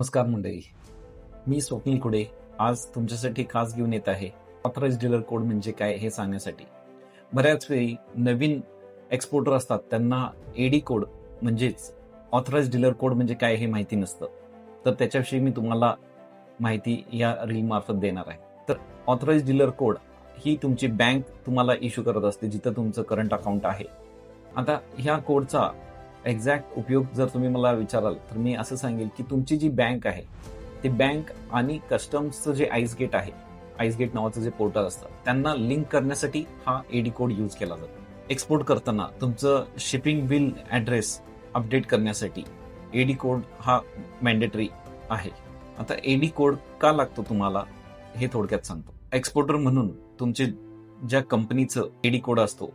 नमस्कार मंडळी. मी स्वप्नील कुडे. आज तुमच्यासाठी खास घेऊन येत आहे ऑथराइज डीलर कोड म्हणजे काय हे सांगण्यासाठी. बऱ्याच वेळी नवीन एक्सपोर्टर असतात त्यांना एडी कोड म्हणजेच ऑथराइज डीलर कोड म्हणजे काय हे माहिती नसतं. तर त्याच्याविषयी मी तुम्हाला माहिती या रील मार्फत देणार आहे. तर ऑथराइज डीलर कोड ही तुमची बँक तुम्हाला इश्यू करत असते जिथं तुमचं करंट अकाउंट आहे. आता ह्या कोडचा एक्झॅक्ट उपयोग जर तुम्ही मला विचाराल तर मी असं सांगेल की तुमची जी बँक आहे ती बँक आणि कस्टम्सचं जे आईस गेट आहे आईस गेट नावाचं जे पोर्टल असतं त्यांना लिंक करण्यासाठी हा एडी कोड यूज केला जातो. एक्सपोर्ट करताना तुमचं शिपिंग बिल ॲड्रेस अपडेट करण्यासाठी एडी कोड हा मॅन्डेटरी आहे. आता एडी कोड का लागतो तुम्हाला हे थोडक्यात सांगतो. एक्सपोर्टर म्हणून तुमचे ज्या कंपनीचं एडी कोड असतो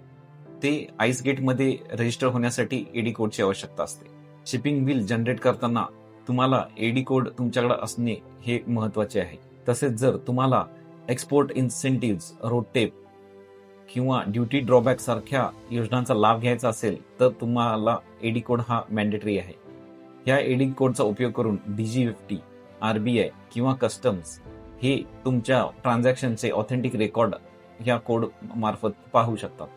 ते आईस गेटमध्ये रजिस्टर होण्यासाठी एडी कोडची आवश्यकता असते. शिपिंग बिल जनरेट करताना तुम्हाला एडी कोड तुमच्याकडे असणे हे महत्त्वाचे आहे. तसेच जर तुम्हाला एक्सपोर्ट इन्सेंटिव्ह रोड टेप किंवा ड्युटी ड्रॉबॅक सारख्या योजनांचा लाभ घ्यायचा असेल तर तुम्हाला एडी कोड हा मॅन्डेटरी आहे. या एडी कोडचा उपयोग करून डीजीएफटी आरबीआय किंवा कस्टम्स हे तुमच्या ट्रान्झॅक्शनचे ऑथेंटिक रेकॉर्ड या कोड मार्फत पाहू शकतात.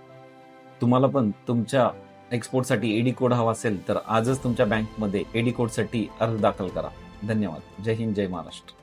तुम्हाला पण तुमच्या एक्सपोर्टसाठी एडी कोड हवा असेल तर आजच तुमच्या बँकमध्ये एडी कोडसाठी अर्ज दाखल करा. धन्यवाद. जय हिंद जय महाराष्ट्र.